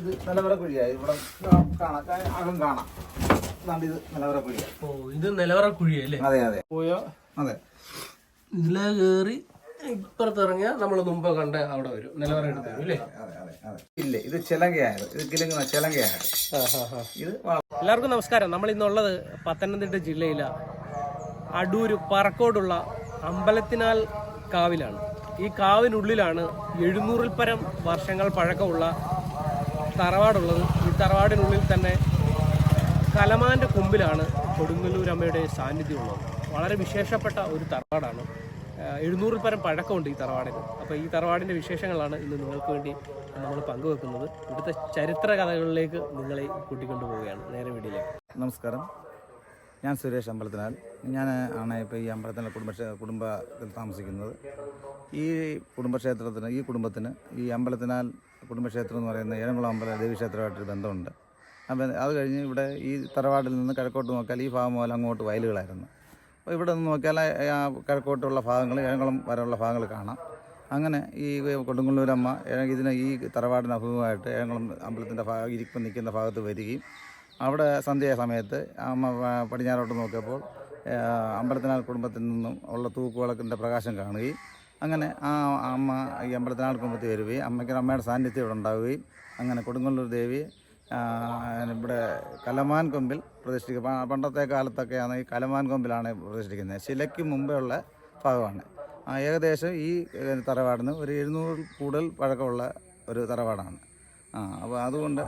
ഇത് നിലവറ കുഴിയായി ഇവിടെ കാണാം. അകം കാണാം. നല്ല ഇത് നിലവറ കുഴിയാ. ഓ ഇത് നിലവറ കുഴിയല്ലേ അതെ അതെ. പോയോ? അതെ. ഇതിലെ കേറി ഇപ്പുറത്ത് ഇറങ്ങിയാൽ നമ്മൾ മുമ്പ് കണ്ട അവിടെ വരും. നിലവറ എടുത്ത് വരും അല്ലേ? അതെ അതെ അതെ ഇല്ല ഇത് ചിലങ്കയായത്. ഇത് കിലുങ്ങുന്ന ചിലങ്കയായത്. ഇത് എല്ലാവർക്കും നമസ്കാരം. നമ്മൾ ഇന്നുള്ളത് പത്തനംതിട്ട ജില്ലയിലെ. അടൂര് പറക്കോടുള്ള അമ്പലത്തിനാൽ കാവിലാണ്. ഈ കാവിനുള്ളിലാണ് എഴുന്നൂറിൽ പരം വർഷങ്ങൾ പഴക്കമുള്ള തറവാടുള്ളത്. ഈ തറവാടിനുള്ളിൽ തന്നെ കലമാന്റെ കൊമ്പിലാണ് കൊടുങ്ങല്ലൂരമ്മയുടെ സാന്നിധ്യമുള്ളത്. വളരെ വിശേഷപ്പെട്ട ഒരു തറവാടാണ്. എഴുന്നൂറിൽ പരം പഴക്കമുണ്ട് ഈ തറവാടിന്. അപ്പോൾ ഈ തറവാടിന്റെ വിശേഷങ്ങളാണ് ഇന്ന് നിങ്ങൾക്ക് വേണ്ടി നമ്മൾ പങ്കുവെക്കുന്നത്. ഇവിടുത്തെ ചരിത്ര കഥകളിലേക്ക് നിങ്ങളെ കൂട്ടിക്കൊണ്ടു പോവുകയാണ് നേരെ വീട്ടിലേക്ക്. നമസ്കാരം. ഞാൻ സുരേഷ് അമ്പലത്തിനാൽ ഞാൻ ആണ് ഇപ്പോൾ ഈ അമ്പലത്തിന്റെ കുടുംബ കുടുംബത്തിൽ താമസിക്കുന്നത്. ഈ കുടുംബക്ഷേത്രത്തിന് ഈ കുടുംബത്തിന് ഈ അമ്പലത്തിനാൽ കുടുംബക്ഷേത്രം എന്ന് പറയുന്ന ഏഴംകുളം അമ്പല ദേവീക്ഷേത്രമായിട്ടൊരു ബന്ധമുണ്ട്. അപ്പം അത് കഴിഞ്ഞ് ഇവിടെ ഈ തറവാട്ടിൽ നിന്ന് കിഴക്കോട്ട് നോക്കിയാൽ ഈ ഭാഗം മുതൽ അങ്ങോട്ട് വയലുകളായിരുന്നു. അപ്പോൾ ഇവിടെ നിന്ന് നോക്കിയാൽ ആ കിഴക്കോട്ടുള്ള ഭാഗങ്ങൾ ഏഴംകുളം വരെയുള്ള ഭാഗങ്ങൾ കാണാം. അങ്ങനെ ഈ കൊടുങ്ങല്ലൂരമ്മ ഇതിന് ഈ തറവാടിന് അഭിമുഖമായിട്ട് ഏഴംകുളം അമ്പലത്തിന്റെ ഭാഗം ഇരിപ്പം നിൽക്കുന്ന ഭാഗത്ത് വരികയും അവിടെ സന്ധ്യ സമയത്ത് അമ്മ പടിഞ്ഞാറോട്ട് നോക്കിയപ്പോൾ അമ്പലത്തിനാൽ കുടുംബത്തിൽ നിന്നും ഉള്ള തൂക്കുവിളക്കിന്റെ പ്രകാശം കാണുകയും അങ്ങനെ ആ അമ്മ ഈ അമ്പലത്തിനാൽ കുടുംബത്തിൽ വരികയും അമ്മയ്ക്ക് അമ്മയുടെ സാന്നിധ്യം ഇവിടെ ഉണ്ടാവുകയും അങ്ങനെ കൊടുങ്ങല്ലൂർ ദേവി ഇവിടെ കലമാൻ കൊമ്പിൽ പ്രതിഷ്ഠിക്കുക പണ്ടത്തെ കാലത്തൊക്കെയാണ് ഈ കലമാൻ കൊമ്പിലാണ് പ്രതിഷ്ഠിക്കുന്നത്. ശിലയ്ക്ക് മുമ്പേ ഉള്ള ഭാഗമാണ് ഏകദേശം ഈ തറവാടിന് ഒരു എഴുന്നൂറിൽ കൂടുതൽ പഴക്കമുള്ള ഒരു തറവാടാണ്. ആ അപ്പോൾ അതുകൊണ്ട്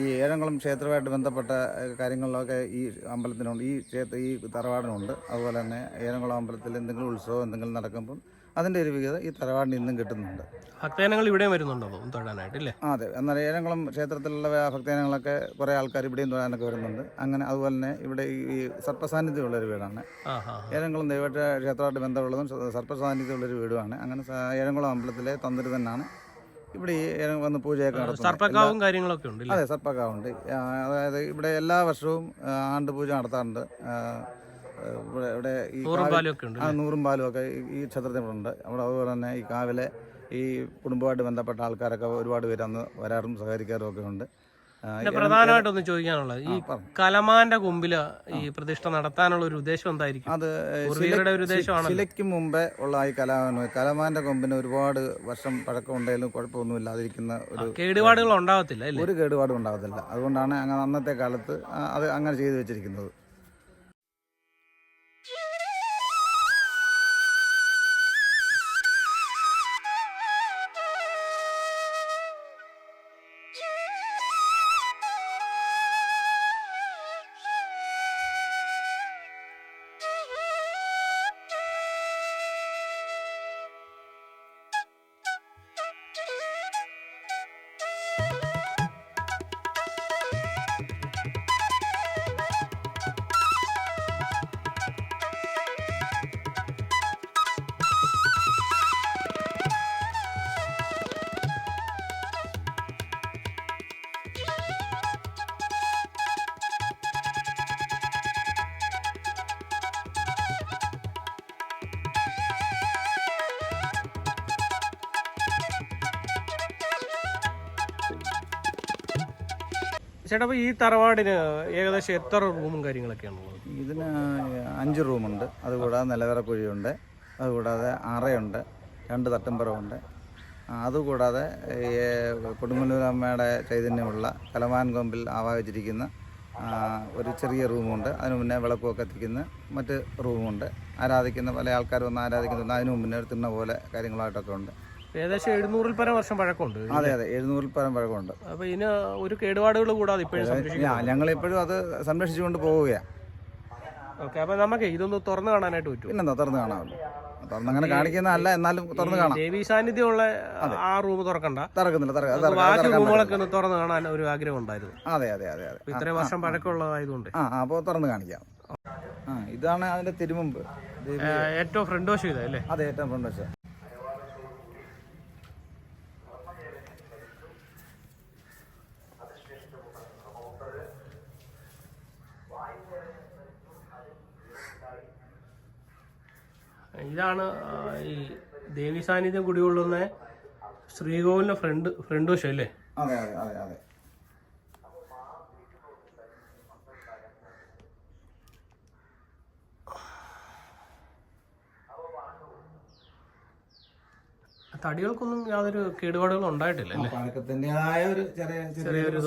ഈ ഏഴംകുളം ക്ഷേത്രമായിട്ട് ബന്ധപ്പെട്ട കാര്യങ്ങളിലൊക്കെ ഈ അമ്പലത്തിനുണ്ട്. ഈ ക്ഷേത്ര ഈ തറവാടിനുണ്ട്. അതുപോലെ തന്നെ ഏഴംകുളം അമ്പലത്തിൽ എന്തെങ്കിലും ഉത്സവം എന്തെങ്കിലും നടക്കുമ്പോൾ അതിന്റെ ഒരു വിഹിതം ഈ തറവാടിന് ഇന്നും കിട്ടുന്നുണ്ട്. ഭക്തജനങ്ങൾ ഇവിടെയും വരുന്നുണ്ടോ തൊഴാനായിട്ട് അല്ലേ അതെ. എന്നാൽ ഏഴംകുളം ക്ഷേത്രത്തിലുള്ള ഭക്തജനങ്ങളൊക്കെ കുറേ ആൾക്കാർ ഇവിടെയും തൊഴാനൊക്കെ വരുന്നുണ്ട്. അങ്ങനെ അതുപോലെ തന്നെ ഇവിടെ ഈ സർപ്പസാന്നിധ്യമുള്ള ഒരു വീടാണ്. ഏഴംകുളം ദൈവത്തെ ക്ഷേത്രമായിട്ട് ബന്ധമുള്ളതും സർപ്പസാന്നിധ്യമുള്ള ഒരു വീടുമാണ്. അങ്ങനെ ഏഴംകുളം അമ്പലത്തിലെ തന്ത്രി തന്നെയാണ് ഇവിടെ ഈ വന്ന് പൂജയൊക്കെ നടത്തും കാര്യങ്ങളൊക്കെ ഉണ്ട് അതെ സർപ്പക്കാവുണ്ട്. അതായത് ഇവിടെ എല്ലാ വർഷവും ആണ്ട് പൂജ നടത്താറുണ്ട്. ഇവിടെ ഇവിടെ ഈ ഉണ്ട് ആ നൂറും പാലും ഒക്കെ ഈ- ഈ ക്ഷേത്രത്തിനുണ്ട് അവിടെ അതുപോലെ തന്നെ ഈ കാവിലെ ഈ കുടുംബമായിട്ട് ബന്ധപ്പെട്ട ആൾക്കാരൊക്കെ ഒരുപാട് പേര് അന്ന് വരാറും സഹകരിക്കാറും ഒക്കെ ഉണ്ട്. പ്രധാനമായിട്ടൊന്ന് ചോദിക്കാനുള്ളത് ഈ. കലമാന്റെ കൊമ്പിൽ ഈ പ്രതിഷ്ഠ നടത്താനുള്ള ഒരു ഉദ്ദേശം എന്തായിരിക്കും? അത് ഒരു ഉദ്ദേശമാണ് ശിലയ്ക്ക് മുമ്പേ ഉള്ള ഈ കലാമാൻ കലമാന്റെ കൊമ്പിന് ഒരുപാട് വർഷം പഴക്കം ഉണ്ടെങ്കിലും കുഴപ്പമൊന്നുമില്ലാതിരിക്കുന്ന ഒരു കേടുപാടുകൾ ഉണ്ടാവത്തില്ല ഒരു കേടുപാടും ഉണ്ടാവത്തില്ല അതുകൊണ്ടാണ് അങ്ങനെ അന്നത്തെ കാലത്ത് അത് അങ്ങനെ ചെയ്തു വെച്ചിരിക്കുന്നത്. ചേട്ടാ ഈ തറവാടിന് ഏകദേശം എത്ര റൂമും കാര്യങ്ങളൊക്കെയാണ് ഇതിന് അഞ്ച് റൂമുണ്ട്. അതുകൂടാതെ നിലവറ കുഴിയുണ്ട് അതുകൂടാതെ അറയുണ്ട്. രണ്ട് തട്ടുംപുറമുണ്ട് ആ, അതുകൂടാതെ കൊടുങ്ങല്ലൂരമ്മയുടെ ചൈതന്യമുള്ള കലമാൻ കൊമ്പിൽ ആവാഹിച്ചിരിക്കുന്ന ഒരു ചെറിയ റൂമുണ്ട്. അതിന് മുന്നേ വിളക്കുമൊക്കെ എത്തിക്കുന്ന മറ്റ് റൂമുണ്ട്. ആരാധിക്കുന്ന പല ആൾക്കാർ വന്ന് ആരാധിക്കുന്ന അതിന് മുന്നേ ഒരു തിണ്ണ പോലെ കാര്യങ്ങളായിട്ടൊക്കെ ഉണ്ട്. ഏകദേശം എഴുന്നൂറിൽ പരം വർഷം പഴക്കമുണ്ട്. അതെ അതെ എഴുന്നൂറിൽ പരം പഴക്കമുണ്ട്. അപ്പൊ ഇതിന് ഒരു കേടുപാടുകൾ കൂടാതെ ഇപ്പോഴും ഞങ്ങൾ എപ്പോഴും അത് സംരക്ഷിച്ചുകൊണ്ട് പോവുകയാണ് ഓക്കെ അപ്പൊ നമുക്ക് ഇതൊന്ന് തുറന്നു കാണാനായിട്ട് പറ്റും പിന്നെന്താ തുറന്നു കാണാമല്ലോ. തുറന്ന് അങ്ങനെ കാണിക്കുന്നതല്ല എന്നാലും തുറന്നു കാണാം. ദേവി സാന്നിധ്യമുള്ള ആ റൂം തുറക്കണ്ട. തുറക്കുന്നില്ല തുറക്ക ബാക്കി റൂമുകളൊക്കെ ഒന്ന് തുറന്നു കാണാൻ ഒരു ആഗ്രഹം ഉണ്ടായിരുന്നു. അതെ അതെ അതെ അതെ. ഇത്രയും വർഷം പഴക്കമുള്ളതായതുകൊണ്ട്. ആ അപ്പോൾ തുറന്നു കാണിക്കാം. ആ ഇതാണ് അതിന്റെ തിരുമുമ്പ്. ഏറ്റവും ഫ്രണ്ട് വശം ഇതല്ലേ അതെ ഏറ്റവും ഫ്രണ്ട് വശം. ഇതാണ് ഈ ദേവി സാന്നിധ്യം കുടികൊള്ളുന്ന ശ്രീകോവിലിന്റെ ഫ്രണ്ട് ഫ്രണ്ട് വശം അല്ലേ? അതെ അതെ അതെ അതെ. തടികൾക്കൊന്നും യാതൊരു കേടുപാടുകളും ഉണ്ടായിട്ടില്ല അല്ലേ? ഒരു ചെറിയ ചെറിയൊരു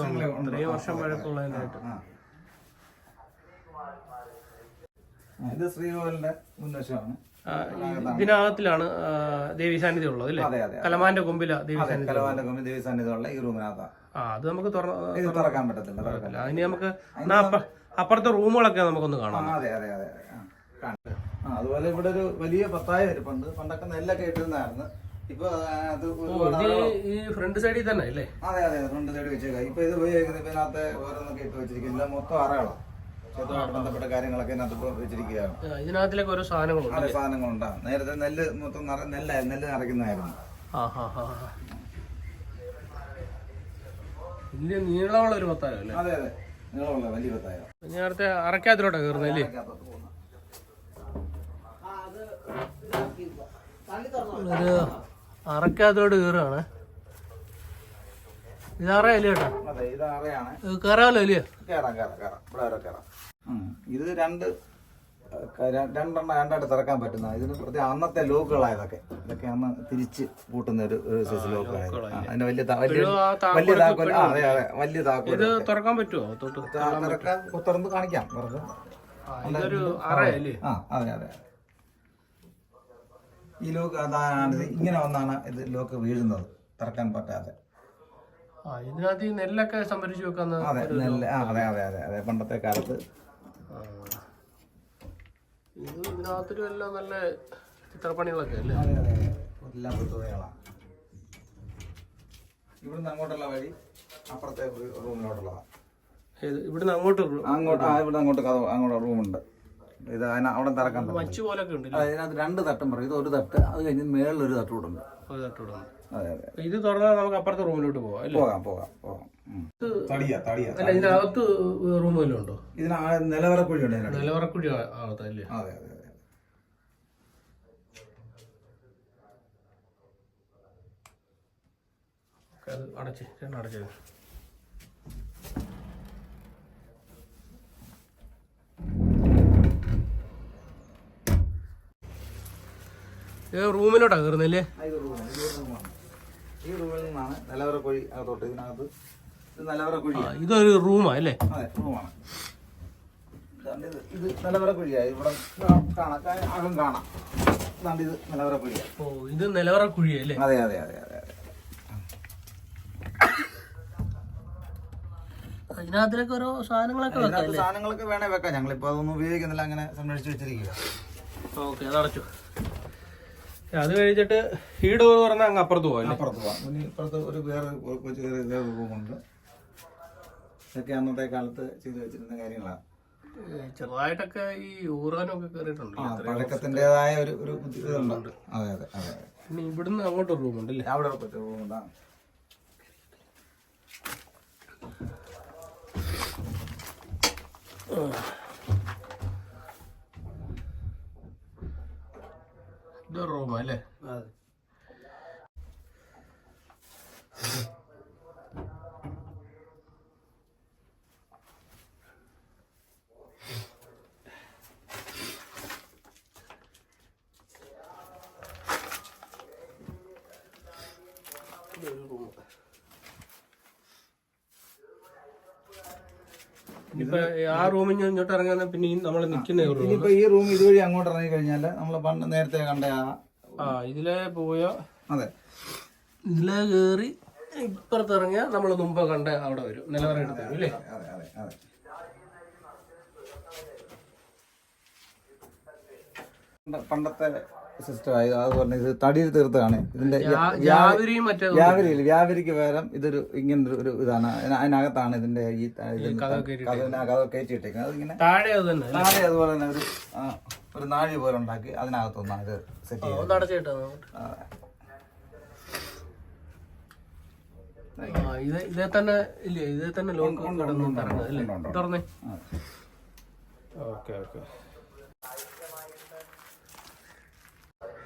വർഷം പഴക്കമുള്ളതിനായിട്ട് ഇത് ശ്രീകോവിലിന്റെ മുൻവശമാണ്. ഇതിനകത്തിലാണ് ദേവി സാന്നിധ്യം ഉള്ളത് അല്ലേ? കലമാന്റെ കൊമ്പില ദേവി സാന്നിധ്യം കലവാന്റെ കൊമ്പിൽ ദേവി സന്നിധിയുള്ള ഈ റൂമിനകത്താ. ആ അത് നമുക്ക് തുറക്കാൻ പറ്റത്തില്ല അതിന് നമുക്ക് അപ്പുറത്തെ റൂമുകളൊക്കെ നമുക്കൊന്ന് കാണാം. അതെ അതെ അതെ അതുപോലെ ഇവിടെ ഒരു വലിയ പത്തായ ഇരിപ്പുണ്ട്. പണ്ടൊക്കെ നെല്ലൊക്കെ ഇട്ടിരുന്നായിരുന്നു. ഇപ്പൊ അത് ഈ ഫ്രണ്ട് സൈഡിൽ തന്നെ അല്ലേ? അതെ അതെ ഫ്രണ്ട് സൈഡ് വെച്ചേക്കാം. ഇപ്പൊ ഇത് ഉപയോഗിക്കുന്നത് ഇതിനകത്ത് ഓരോന്നൊക്കെ ഇട്ട് വെച്ചിരിക്കും മൊത്തം അറകളാണ് ക്ഷേത്രമായിട്ട് ബന്ധപ്പെട്ട കാര്യങ്ങളൊക്കെ ഇതിനകത്ത് വെച്ചിരിക്കുകയാണ്. ഇതിനകത്തിലേക്ക് ഓരോ സാധനങ്ങളുണ്ട്. അതെ സാധനങ്ങളുണ്ട്. നേരത്തെ നെല്ല് മൊത്തം നിറ നെല്ലായിരുന്നു നെല്ല് നിറയ്ക്കുന്നതായിരുന്നു. ഹാ നീളമുള്ള ഒരു പത്താരം അല്ലേ? അതെ അതെ. നീളമുള്ള വലിയ പത്തായ നേരത്തെ അറക്കാത്തിലോട്ടാ കയറുന്നത് അല്ലേ? ഒരു അറക്കാത്തോട് കയറുകയാണ് ഇത് അറയല്ലേ ചേട്ടാ? കയറാമല്ലോ അല്ലേ? കയറാം കയറാം കയറാം ഇവിടെ കേറാം. കയറാം. ഇത് രണ്ട് രണ്ടെണ്ണം രണ്ടായിട്ട് തിറക്കാൻ പറ്റുന്ന ഇതിന് പ്രത്യേക അന്നത്തെ ലോക്കുകളായതൊക്കെ. ഇതൊക്കെ അന്ന് തിരിച്ച് കൂട്ടുന്ന ഒരു സൈസ് ലോക്കുകളായത്. അതിന്റെ വലിയ വലിയ താക്കോൽ വലിയ താക്കോൽ ആ അതെ അതെ വലിയ താക്കോൽ തുറക്കാൻ പറ്റുമോ തൊട്ട് തുറന്ന് കാണിക്കാം തുറന്ന് ആ, അതെ അതെ ഈ ലോക്ക് അതാണ് ഇങ്ങനെ വന്നാണ് ഇത് ലോക്ക് വീഴുന്നത് തുറക്കാൻ പറ്റാതെ. ഇതിനകത്ത് നെല്ലൊക്കെ സംഭരിച്ചു വെക്കാൻ അതെ നെല്ല് അതെ അതെ അതെ അതെ പണ്ടത്തെ കാലത്ത്. ഇത് ഇതിനകത്തൊരു എല്ലാം നല്ല ചിത്രപ്പണികളൊക്കെ അല്ലേ? എല്ലാം ഇവിടുന്ന് അങ്ങോട്ടുള്ള വഴി അപ്പുറത്തെ റൂമിലോട്ടുള്ളതാണ് ഏത്? ഇവിടുന്ന് അങ്ങോട്ട് ആ ഇവിടെ അങ്ങോട്ട് കഥ അങ്ങോട്ട് റൂമുണ്ട്. ഇത് അതിന് അവിടെ തിറക്കാൻ മച്ച് പോലൊക്കെ ഉണ്ട് രണ്ട് തട്ടും പറയും. ഇത് ഒരു തട്ട് അത് കഴിഞ്ഞ് മേളിൽ ഒരു തട്ട് തട്ടോടെ അതെ അതെ. ഇത് തുറന്നാൽ നമുക്ക് അപ്പുറത്തെ റൂമിലോട്ട് പോകാം പോകാം പോകാം പോകാം. അല്ല ഇതിനകത്ത് റൂം വല്ലതും ഉണ്ടോ? ഇതിന് നിലവറക്കുഴി ഉണ്ട് ഇതിനകത്ത്. നിലവറക്കുഴി ആകത്തല്ലേ? അതെ അതെ അതെ. അത് അടച്ച് അടച്ചത് റൂമിലോട്ടാ കയറുന്നല്ലേ ഈ റൂമിൽ നിന്നാണ് നിലവറക്കുഴി അകത്തോട്ട് ഇതിനകത്ത് ഇതൊരു റൂമാ അല്ലേ? റൂമാണ്. ഇത് നിലവറ നിലവറക്കുഴിയാണ് ഇവിടെ കാണാം അകം കാണാം. ഇത് നിലവറക്കുഴിയാണ് ഓ ഇത് നിലവറക്കുഴി അല്ലേ? അതെ അതെ അതെ അതെ അതെ. ഇതിനകത്തിലൊക്കെ ഓരോ സാധനങ്ങളൊക്കെ വെക്കാം സാധനങ്ങളൊക്കെ വേണേ വെക്കാം. ഞങ്ങളിപ്പോൾ അതൊന്നും ഉപയോഗിക്കുന്നില്ല. അങ്ങനെ സംരക്ഷിച്ച് വെച്ചിരിക്കുക ഓക്കെ അതടച്ചു. അത് കഴിഞ്ഞിട്ട് ഈ ഡോർ പറഞ്ഞാൽ അങ്ങ് അപ്പുറത്ത് പോകാം അപ്പുറത്ത് പോവാം. ഇനി ഇപ്പുറത്ത് ഒരു വേറെ ഒരു ചെറിയ വേറെ റൂമുണ്ട് ഇതൊക്കെ അന്നത്തെ കാലത്ത് ചെയ്തു വെച്ചിരുന്ന കാര്യങ്ങളാണ്. ചെറുതായിട്ടൊക്കെ ഈ ഊറാനൊക്കെ കയറിയിട്ടുണ്ട്. പഴക്കത്തിന്റെതായ ഒരു ഒരു ഇതുണ്ട് അതെ അതെ അതെ. പിന്നെ ഇവിടുന്ന് അങ്ങോട്ട് ഒരു റൂമുണ്ട്. അല്ലേ അവിടെ കൊച്ചു റൂമുണ്ടാണ് റൂമല്ലേ അതെ ഇതൊരു റൂം ഇനിയിപ്പോ ആ റൂമിൽ നിന്ന് ഇങ്ങോട്ട് ഇറങ്ങാൻ പിന്നെ നമ്മൾ നിൽക്കുന്ന ഇനിയിപ്പോ ഈ റൂം ഇതുവഴി അങ്ങോട്ട് ഇറങ്ങി കഴിഞ്ഞാൽ നമ്മൾ പണ്ട് നേരത്തെ കണ്ട ആ ഇതിലെ പോയ? അതെ. ഇതിലെ കേറി ഇപ്പുറത്ത് ഇറങ്ങിയ നമ്മൾ മുമ്പ് കണ്ട അവിടെ വരും. നിലവറ എടുത്ത് വരും അല്ലേ? അതെ അതെ അതെ പണ്ട- പണ്ടത്തെ സിസ്റ്റം ആയത് അതുപോലെ ഇത് തടിയിൽ തീർത്തതാണ് ഇതിന്റെ വ്യാപരിയിൽ വ്യാപരിക്ക് പകരം ഇതൊരു ഇങ്ങനെ ഒരു ഇതാണ്. അതിന- അതിനകത്താണ് ഇതിന്റെ ഈ കഥ കയറ്റി കഥ കഥ കയറ്റിയിട്ടേക്കുന്നത് അതിങ്ങനെ താഴെ അതുപോലെ തന്നെ ഒരു ഒരു നാഴി പോലെ ഉണ്ടാക്കി അതിനകത്തൊന്നാണ് ഇത് സെറ്റ് ചെയ്യുന്നത് ഇത് തന്നെ ഇല്ലേ? ഇതേ തന്നെ ലോക്ക് കിടന്ന്. തുറന്നേ. Okay okay.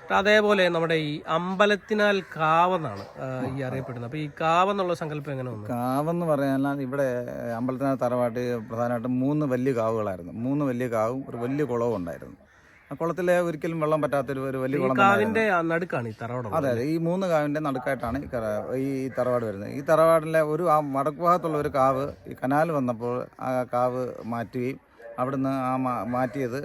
അതേപോലെ നമ്മുടെ ഈ അമ്പലത്തിനാൽ കാവെന്നാണ് ഈ അറിയപ്പെടുന്നത്. അപ്പൊ ഈ കാവെന്നുള്ള സങ്കല്പം എങ്ങനെ വന്നു? കാവെന്ന് പറഞ്ഞാൽ ഇവിടെ അമ്പലത്തിനാൽ തറവാട്ട് പ്രധാനമായിട്ടും മൂന്ന് വലിയ കാവുകളായിരുന്നു. മൂന്ന് വലിയ കാവും ഒരു വലിയ കുളവും ഉണ്ടായിരുന്നു. ആ കുളത്തിലെ ഒരിക്കലും വെള്ളം പറ്റാത്തൊരു ഒരു വലിയ കുളം കാവിന്റെ നടുക്കാണ് ഈ തറവാട് അതെ അതെ. ഈ മൂന്ന് കാവിന്റെ നടുക്കായിട്ടാണ് ഈ ഈ തറവാട് വരുന്നത്. ഈ തറവാടിലെ ഒരു ആ വടക്കുഭാഗത്തുള്ള ഒരു കാവ് ഈ കനാൽ വന്നപ്പോൾ ആ കാവ് മാറ്റുകയും അവിടുന്ന് ആ മാ- മാറ്റിയത്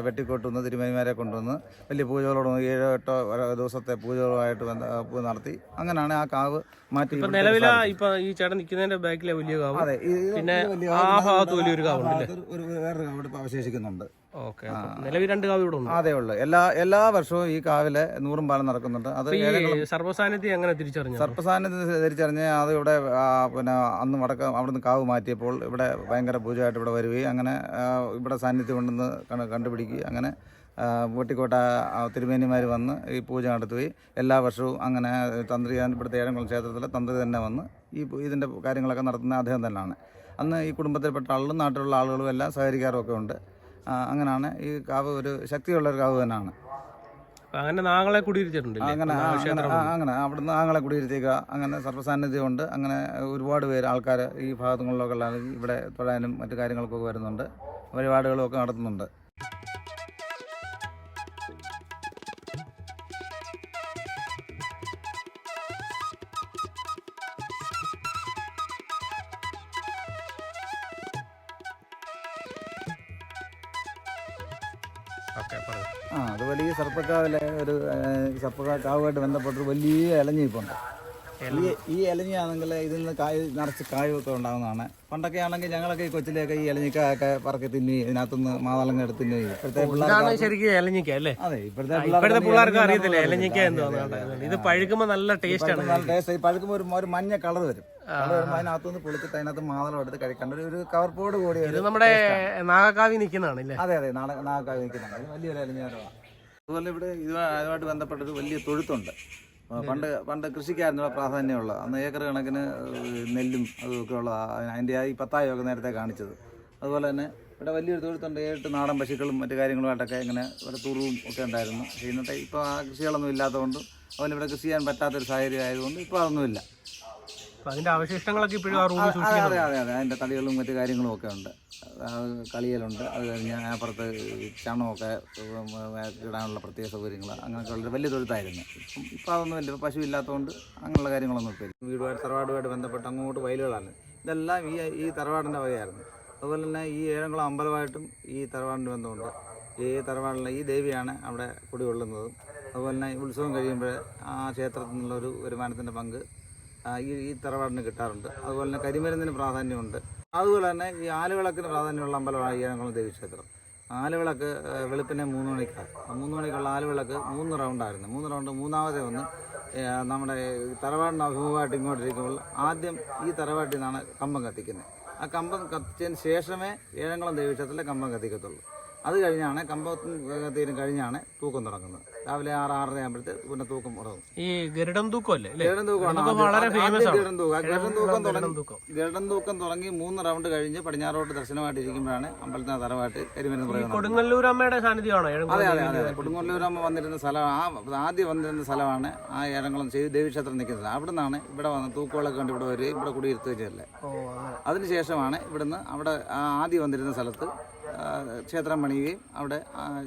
വെട്ടിക്കൊട്ടുന്ന തിരുമേനിമാരെ കൊണ്ടുവന്ന് വലിയ പൂജകളോട് ഏഴോ എട്ടോ ദിവസത്തെ പൂജകളുമായിട്ട് നടത്തി അങ്ങനെയാണ് ആ കാവ് മാറ്റി ഇപ്പൊ നിലവില. ഇപ്പൊ ഈ ചേട്ടൻ നിൽക്കുന്നതിന്റെ ബാക്കിലെ വലിയ കാവ്. അതെ പിന്നെ ആ ഭാഗത്ത് വലിയൊരു കാവുണ്ട് വേറൊരു കാവ് ഇപ്പോൾ അവശേഷിക്കുന്നുണ്ട്. നിലവിൽ രണ്ട് കാവ് ഇവിടെ ഉണ്ട്. അതേ ഉള്ളൂ. എല്ലാ എല്ലാ വർഷവും ഈ കാവിലെ നൂറും പാലം നടക്കുന്നുണ്ട്. അത് സർവസാന്നിധ്യം എങ്ങനെ തിരിച്ചറിഞ്ഞു? സർവസാന്നിധ്യം തിരിച്ചറിഞ്ഞ് അത് ഇവിടെ പിന്നെ അന്ന് വടക്ക് അവിടുന്ന് കാവ് മാറ്റിയപ്പോൾ ഇവിടെ ഭയങ്കര പൂജയായിട്ട് ഇവിടെ വരികയും അങ്ങനെ ഇവിടെ സാന്നിധ്യം ഉണ്ടെന്ന് കണ്ടുപിടിക്കുക കണ്ടുപിടിക്കുകയും അങ്ങനെ ആ, തിരുമേനിമാർ വന്ന് ഈ പൂജ നടത്തുകയും എല്ലാ വർഷവും അങ്ങനെ തന്ത്രി ഇവിടുത്തെ ഏഴംകുളം ക്ഷേത്രത്തിലെ തന്ത്രി തന്നെ വന്ന് ഈ ഇതിന്റെ കാര്യങ്ങളൊക്കെ നടത്തുന്ന അദ്ദേഹം തന്നെയാണ്. അന്ന് ഈ കുടുംബത്തിൽപ്പെട്ട ആളുകളും നാട്ടിലുള്ള ആളുകളും എല്ലാം സഹകരിക്കാറൊക്കെ ഉണ്ട്. അങ്ങനെയാണ് ഈ കാവ് ഒരു ശക്തിയുള്ള ഒരു കാവ് തന്നെയാണ്. അങ്ങനെ നാങ്ങളെ കുടിയിരുത്തിയിട്ടുണ്ട് അങ്ങനെ അങ്ങനെ അവിടുന്ന് ആങ്ങളെ കുടിയിരുത്തിക്കുക അങ്ങനെ സർവസാന്നിധ്യമുണ്ട് അങ്ങനെ ഒരുപാട് പേര് ആൾക്കാർ ഈ ഭാഗങ്ങളിലൊക്കെ ഉള്ള ഇവിടെ തൊഴാനും മറ്റു കാര്യങ്ങൾക്കൊക്കെ വരുന്നുണ്ട്. പരിപാടികളും ഒക്കെ നടത്തുന്നുണ്ട്. അത് സർപ്പക്കാവിലെ ഒരു സർപ്പക്കാവുമായിട്ട് ബന്ധപ്പെട്ടൊരു വലിയ ഇലഞ്ഞിപ്പുണ്ട് ഈ ഈ ഇലഞ്ഞിയാണെങ്കിൽ ഇതിൽ നിന്ന് കായ് നിറച്ച് കായൊക്കെ ഉണ്ടാകുന്നതാണ് പണ്ടൊക്കെ ആണെങ്കിൽ ഞങ്ങളൊക്കെ ഈ കൊച്ചിലെയൊക്കെ ഈ ഇലഞ്ഞിക്കായൊക്കെ പറക്കി തിന്നി ഇതിനകത്തുനിന്ന് മാതളങ്ങ എടുത്ത് തിന്നി. ഇപ്പോഴത്തെ പിള്ളേർ ശരിക്കും ഏലഞ്ഞിക്ക അല്ലേ? അതെ ഇപ്പോഴത്തെ ഇപ്പോഴത്തെ പിള്ളേർക്ക് അറിയത്തില്ല ഏലഞ്ഞിക്ക ഇത് പഴുക്കുമ്പോൾ നല്ല ടേസ്റ്റ് ആണ്. നല്ല ടേസ്റ്റ് പഴുക്കുമ്പോൾ ഒരു ഒരു മഞ്ഞ കളർ വരും. അതിനകത്തുനിന്ന് പൊളിച്ചിട്ട് അതിനകത്ത് മാതളം എടുത്ത് കഴിക്കേണ്ട ഒരു- കവർപ്പോട് കൂടി നമ്മുടെ നാഗക്കാവി നിൽക്കുന്നതാണ് അതെ അതെ നാഗക്കാവി നിൽക്കുന്നതാണ് വലിയൊരു അലിഞ്ഞാരമാണ് അതുപോലെ ഇവിടെ ഇത് അതുമായിട്ട് ബന്ധപ്പെട്ടൊരു വലിയ തൊഴുത്തുണ്ട്. പണ്ട് പണ്ട് കൃഷിക്കായിരുന്നു പ്രാധാന്യമുള്ള അന്ന് ഏക്കർ കണക്കിന് നെല്ലും അതൊക്കെ ഉള്ള അതിന്റെ ഈ പത്തായമൊക്കെ നേരത്തെ കാണിച്ചത്. അതുപോലെ തന്നെ ഇവിടെ വലിയൊരു തൊഴുത്തുണ്ട്. ഏട്ട് നാടൻ പശുക്കളും മറ്റു കാര്യങ്ങളുമായിട്ടൊക്കെ ഇങ്ങനെ ഇവിടെ തുറവും ഒക്കെ ഉണ്ടായിരുന്നു. പക്ഷേ ഇന്നത്തെ ഇപ്പോൾ ആ കൃഷികളൊന്നും ഇല്ലാത്തതുകൊണ്ട് അതുപോലെ ഇവിടെ കൃഷി ചെയ്യാൻ പറ്റാത്തൊരു സാഹചര്യം ആയതുകൊണ്ട് ഇപ്പോൾ അതൊന്നുമില്ല. അതിന്റെ അവശിഷ്ടങ്ങളൊക്കെ ഇപ്പോഴും ആ റൂമിൽ അതെ അതെ അതെ അതെ. അതിന്റെ തടികളും മറ്റു കാര്യങ്ങളും ഒക്കെ ഉണ്ട് കളിയലുണ്ട്. അത് കഴിഞ്ഞ് അപ്പുറത്ത് ഈ ചണമൊക്കെ ഇടാനുള്ള പ്രത്യേക സൗകര്യങ്ങൾ അങ്ങനെയൊക്കെ ഉള്ള വലിയ തൊഴുത്തായിരുന്നു. ഇപ്പം ഇപ്പം അതൊന്നും ഇല്ല. പശു ഇല്ലാത്തതുകൊണ്ട് അങ്ങനെയുള്ള കാര്യങ്ങളൊന്നും ഇപ്പം ഇല്ല. വീടുമായിട്ട് തറവാടുമായിട്ട് ബന്ധപ്പെട്ട് അങ്ങോട്ട് വയലുകളാണ്. ഇതെല്ലാം ഈ ഈ തറവാടിന്റെ വകയായിരുന്നു. അതുപോലെ തന്നെ ഈ ഏഴംകുളം അമ്പലമായിട്ടും ഈ തറവാടിന് ബന്ധമുണ്ട്. ഈ തറവാടിലെ ഈ ദേവിയാണ് അവിടെ കുടികൊള്ളുന്നതും. അതുപോലെ തന്നെ ഉത്സവം കഴിയുമ്പോൾ ആ ക്ഷേത്രത്തിൽ നിന്നുള്ളൊരു വരുമാനത്തിന്റെ പങ്ക് ഈ ഈ തറവാടിന് കിട്ടാറുണ്ട്. അതുപോലെ തന്നെ കരിമരുന്നിന് പ്രാധാന്യമുണ്ട്. അതുപോലെ തന്നെ ഈ ആലുവിളക്കിന് പ്രാധാന്യമുള്ള അമ്പലമാണ് ഈഴംകുളം ദേവീക്ഷേത്രം. ആലുവിളക്ക് വെളുപ്പിനെ മൂന്ന് മണിക്കാണ്. മൂന്ന് മണിക്കുള്ള ആലുവിളക്ക് മൂന്ന് റൗണ്ടായിരുന്നു. മൂന്ന് റൗണ്ട് മൂന്നാമത്തെ ഒന്ന് നമ്മുടെ തറവാടിന് അഭിമുഖമായിട്ട് ഇങ്ങോട്ടിരിക്കുമ്പോൾ ആദ്യം ഈ തറവാട്ടിൽ നിന്നാണ് കമ്പം കത്തിക്കുന്നത്. ആ കമ്പം കത്തിച്ചതിന് ശേഷമേ ഏഴംകുളം ദേവീക്ഷേത്രത്തിലെ കമ്പം കത്തിക്കത്തുള്ളൂ. അത് കഴിഞ്ഞാണ് കമ്പത്തിന് കത്തിയതിന് കഴിഞ്ഞാണ് തൂക്കം തുടങ്ങുന്നത്. രാവിലെ ആറ് ആറര ആകുമ്പോഴത്തെ പിന്നെ തൂക്കം തുടങ്ങും ഈ ഗരുഡം തൂക്കം അല്ലേ? ഗരുഡൻ തൂക്കമാണ്. വളരെ ഫേമസ്. ഗരുഡൻ തൂക്കം. ഗരുഡൻ തൂക്കം ഗരുഡൻ തുടങ്ങി തൂക്കം. ഗരുഡൻ തൂക്കം തുടങ്ങി മൂന്ന് റൗണ്ട് കഴിഞ്ഞ് പടിഞ്ഞാറോട്ട് ദർശനമായിട്ട് ഇരിക്കുമ്പോഴാണ് അമ്പലത്തിന് തറവായിട്ട് കരിമരുന്ന് പറയുന്നത് കൊടുങ്ങല്ലൂർ അമ്മയുടെ സാന്നിധ്യമാണോ? അതെ അതെ അതെ അതെ കൊടുങ്ങല്ലൂരമ്മ വന്നിരുന്ന സ്ഥലം ആ ആദ്യം വന്നിരുന്ന സ്ഥലമാണ് ആ ഏഴംകുളം ചെയ്ത് ദേവീക്ഷേത്രം നിൽക്കുന്നത്. അവിടെ നിന്നാണ് ഇവിടെ വന്ന് തൂക്കുകളൊക്കെ കണ്ട് ഇവിടെ വരികയും ഇവിടെ കുടിയിരുത്തുകയും അങ്ങനെ. അതിനുശേഷമാണ് ഇവിടുന്ന് അവിടെ ആ ആദ്യം വന്നിരുന്ന സ്ഥലത്ത് ക്ഷേത്രം പണിയുകയും അവിടെ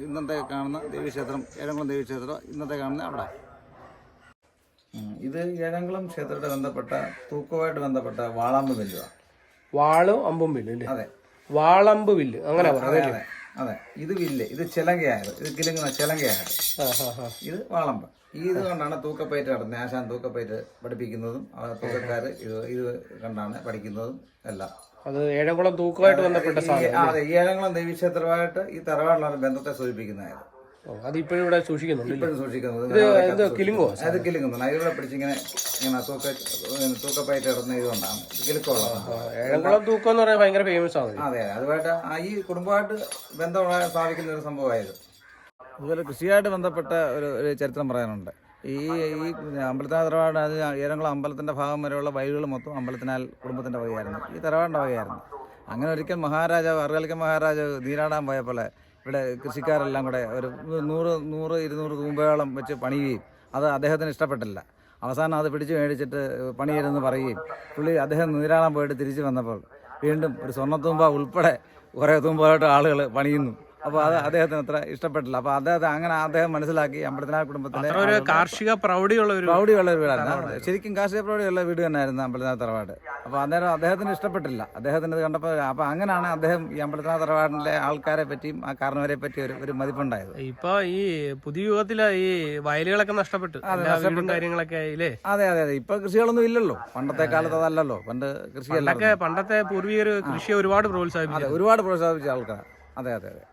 ഇന്നത്തെ കാണുന്ന ദേവീക്ഷേത്രം ഏഴംകുളം ദേവീക്ഷേത്രം ഇന്നത്തെ കാണുന്ന അവിടെ. ഇത് ഏഴംകുളം ക്ഷേത്രമായിട്ട് ബന്ധപ്പെട്ട തൂക്കവുമായിട്ട് ബന്ധപ്പെട്ട വാളാമ്പ് ബില്ലുവാണ് വാളും അമ്പും വില്ല് അല്ലേ അതെ. വാളമ്പ് വില്ല് അങ്ങനെ അതെ അതെ അതെ. ഇത് വില്ല് ഇത് ചിലങ്കയായത് ഇത് കിലുങ്ങുന്ന ചിലങ്കയായത്. ഇത് വാളമ്പ്. ഈ ഇത് കൊണ്ടാണ് തൂക്കപ്പയറ്റ് നടന്നത് ആശാൻ തൂക്കപ്പയറ്റ് പഠിപ്പിക്കുന്നതും ആ തൂക്കക്കാർ ഇത് ഇത് കണ്ടാണ് പഠിക്കുന്നതും എല്ലാം. അത് ഏഴംകുളം തൂക്കമായിട്ട് ബന്ധപ്പെട്ട സാധനം അതെ ഏഴംകുളം ദേവീക്ഷേത്രമായിട്ട് ഈ തറവാടിലാണ് ബന്ധത്തെ സൂചിപ്പിക്കുന്നതായത്. ഓ, അത് ഇപ്പോഴും ഇവിടെ സൂക്ഷിക്കുന്നുണ്ട് ഇപ്പോഴും സൂക്ഷിക്കുന്നത് ഇത് കിലുങ്ങോ അത് കിലുങ്ങുന്നത് അതിലൂടെ പിടിച്ചിങ്ങനെ ഇങ്ങനെ തൂക്ക തൂക്കപ്പായിട്ട് ഇടുന്ന ഇതുകൊണ്ടാണ്. കിലുക്കമുള്ളത് ഏഴംകുളം തൂക്കം എന്ന് പറയാൻ ഭയങ്കര ഫേമസ് ആണ്. അതെ അതുമായിട്ട് ആ ഈ കുടുംബമായിട്ട് ബന്ധമുള്ള സ്ഥാപിക്കുന്ന ഒരു സംഭവമായത്. അതുപോലെ കൃഷിയായിട്ട് ബന്ധപ്പെട്ട ഒരു ചരിത്രം പറയാനുണ്ട്. ഈ ഈ അമ്പലത്തിന തറവാട് അത് ഏറെങ്കിലും അമ്പലത്തിന്റെ ഭാഗം വരെയുള്ള വഴികൾ മൊത്തം അമ്പലത്തിനാൽ കുടുംബത്തിന്റെ വകയായിരുന്നു ഈ തറവാടിന്റെ വകയായിരുന്നു അങ്ങനെ ഒരിക്കൽ മഹാരാജാവ് അറുകലിക്കൻ മഹാരാജാവ് നീരാടാൻ പോയപ്പോൾ ഇവിടെ കൃഷിക്കാരെല്ലാം കൂടെ ഒരു നൂറ് നൂറ് ഇരുന്നൂറ് തൂമ്പയോളം വെച്ച് പണിയുകയും അത് അദ്ദേഹത്തിന് ഇഷ്ടപ്പെട്ടില്ല. അവസാനം അത് പിടിച്ച് മേടിച്ചിട്ട് പണിയരുതെന്ന് പറയുകയും പുള്ളി അദ്ദേഹം നീരാടാൻ പോയിട്ട് തിരിച്ചു വന്നപ്പോൾ വീണ്ടും ഒരു സ്വർണത്തൂമ്പ ഉൾപ്പെടെ കുറേ തൂമ്പായിട്ട് ആളുകൾ പണിയുന്നു. അപ്പോൾ അത് അദ്ദേഹത്തിന് അത്ര ഇഷ്ടപ്പെട്ടില്ല. അപ്പോൾ അദ്ദേഹത്തെ അങ്ങനെ അദ്ദേഹം മനസ്സിലാക്കി അമ്പലത്തിനാർ കുടുംബത്തിലെ ഒരു കാർഷിക പ്രൗഢിയുള്ള ഒരു പ്രൗഢിയുള്ള ഒരു വീടായിരുന്നു ശരിക്കും കാർഷിക പ്രൗഢിയുള്ള വീട് തന്നെയായിരുന്നു അമ്പലത്തിനാർ തറവാട്. അപ്പോൾ അന്നേരം അദ്ദേഹത്തിന് ഇഷ്ടപ്പെട്ടില്ല. അദ്ദേഹത്തിന് ഇത് കണ്ടപ്പോൾ അപ്പോൾ അങ്ങനെയാണ് അദ്ദേഹം ഈ അമ്പലത്തിനാർ തറവാടിന്റെ ആൾക്കാരെ പറ്റിയും ആ കാരണവരെ പറ്റി ഒരു ഒരു മതിപ്പുണ്ടായത്. ഇപ്പൊ ഈ പുതിയ യുഗത്തിൽ ഈ വയലുകളൊക്കെ നഷ്ടപ്പെട്ടു. കാര്യങ്ങളൊക്കെ ആയില്ലേ? അതെ അതെ അതെ. ഇപ്പൊ കൃഷികളൊന്നും ഇല്ലല്ലോ. പണ്ടത്തെ കാലത്ത് അതല്ലല്ലോ. പണ്ട് കൃഷിയല്ല പണ്ടൊക്കെ പണ്ടത്തെ പൂർവികർ കൃഷിയെ ഒരുപാട് പ്രോത്സാഹിപ്പിച്ചു ഒരുപാട് പ്രോത്സാഹിപ്പിച്ച ആൾക്കാർ അതെ അതെ അതെ.